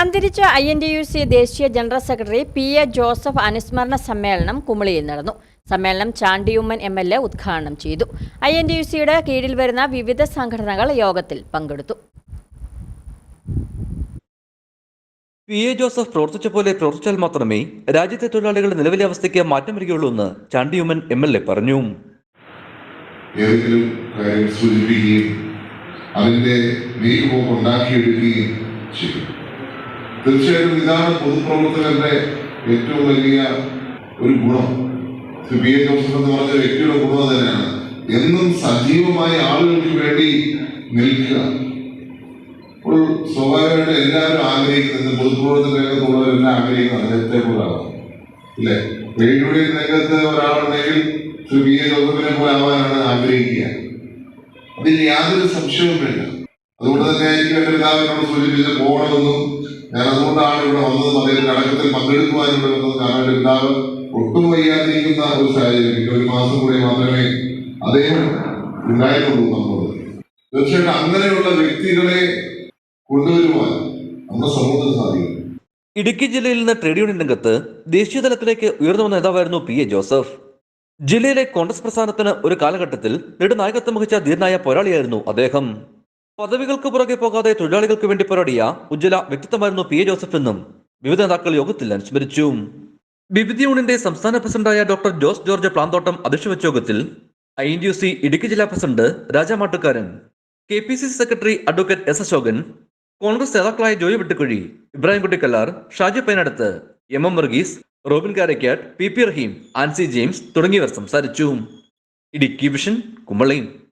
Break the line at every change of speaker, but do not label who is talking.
അന്തരിച്ച I N D U C ദേശീയ general secretary P A Joseph അനുസ്മരണ സമ്മേളനം കുമളിയിൽ നടന്നു. സമ്മേളനം ചാണ്ടിയുമ്മൻ എം എൽ എ ഉദ്ഘാടനം ചെയ്തു. ഐ എൻ ഡി യു സിയുടെ കീഴിൽ വരുന്ന വിവിധ സംഘടനകൾ യോഗത്തിൽ പങ്കെടുത്തു.
പി എ ജോസഫ് പ്രവർത്തിച്ച പോലെ പ്രവർത്തിച്ചാൽ മാത്രമേ രാജ്യത്തെ തൊഴിലാളികളുടെ നിലവിലെ അവസ്ഥയ്ക്ക് മാറ്റം വരികയുള്ളൂ എന്ന് ചാണ്ടിയുമ്മൻ എം എൽ എ പറഞ്ഞു.
ഏതെങ്കിലും കാര്യം സൂചിപ്പിക്കുകയും അതിന്റെ നീക്കുപോക്ക് ഉണ്ടാക്കിയെടുക്കുകയും ചെയ്യും തീർച്ചയായിട്ടും ഇതാണ് പൊതുപ്രവർത്തകരുടെ ഏറ്റവും വലിയ ഒരു ഗുണം. സി പി എ ജോസഫ് എന്ന് പറഞ്ഞ വ്യക്തിയുടെ ഗുണം തന്നെയാണ്. എന്നും സജീവമായി ആളുകൾക്ക് വേണ്ടി നിൽക്കുക. അപ്പോൾ സ്വാഭാവികമായിട്ട് എല്ലാവരും ആഗ്രഹിക്കുന്നത് പൊതുപ്രവർത്തന രംഗത്തുള്ളവരെല്ലാം ആഗ്രഹിക്കുന്നത് അദ്ദേഹത്തെ പോലാവാം ഇല്ലേ? യൂണിയൻ രംഗത്ത് ഒരാളുണ്ടെങ്കിൽ ശ്രീ പി എ ജോസഫിനെ പോലെ ആവാനാണ് ആഗ്രഹിക്കുക. അതിൽ യാതൊരു സംശയവും വേണ്ട അതുകൊണ്ട് തന്നെ എനിക്ക് എന്റെ പിതാവിനോട് സൂചിപ്പിച്ച് പോകണമെന്നും ഞാൻ അതുകൊണ്ടാണ് ഇവിടെ വന്നതും. അദ്ദേഹത്തിന്റെ അടക്കത്തിൽ പങ്കെടുക്കുവാനും ഇവിടെ വന്നത് കാരണം പിതാവ് ഒട്ടും വയ്യാതിരിക്കുന്ന ഒരു സാഹചര്യം ഒരു മാസം കൂടി മാത്രമേ അദ്ദേഹം ഉണ്ടായിട്ടുള്ളൂ നമ്മളോട്. തീർച്ചയായിട്ടും അങ്ങനെയുള്ള വ്യക്തികളെ കൊണ്ടുവരുവാൻ നമ്മുടെ സമൂഹത്തിന് സാധിക്കും.
ഇടുക്കി ജില്ലയിൽ നിന്ന് ട്രേഡ് യൂണിയൻ രംഗത്ത് ദേശീയ തലത്തിലേക്ക് ഉയർന്നു വന്ന നേതാവായിരുന്നു പി എ ജോസഫ്. ജില്ലയിലെ കോൺഗ്രസ് പ്രസ്ഥാനത്തിന് ഒരു കാലഘട്ടത്തിൽ നെടുനായകത്വം വഹിച്ച ധീരനായ പോരാളിയായിരുന്നു അദ്ദേഹം. പദവികൾക്ക് പുറകെ പോകാതെ തൊഴിലാളികൾക്ക് വേണ്ടി പോരാടിയ ഉജ്ജ്വല വ്യക്തിത്വമായിരുന്നു പി. എ. ജോസഫ് എന്നും വിവിധ നേതാക്കൾ യോഗത്തിൽ അനുസ്മരിച്ചു. വിവിധ യൂണിയന്റെ സംസ്ഥാന പ്രസിഡന്റായ ഡോക്ടർ ജോസ് ജോർജ് പ്ലാന്തോട്ടം അധ്യക്ഷ വെച്ച യോഗത്തിൽ I. N. U. C. Idukki ജില്ലാ president രാജാമാട്ടുകാരൻ K. P. C. C. Secretary advocate S. Ashokan Congress നേതാക്കളായ Joy Vettukuzhi Ibrahim Kuttikkallar Shaji Painadath M. M. Varghese Robin Karakkattu P. P. Rahim Ancy James തുടങ്ങിയവർ സംസാരിച്ചു. Idukki vision കുമ്പളയും.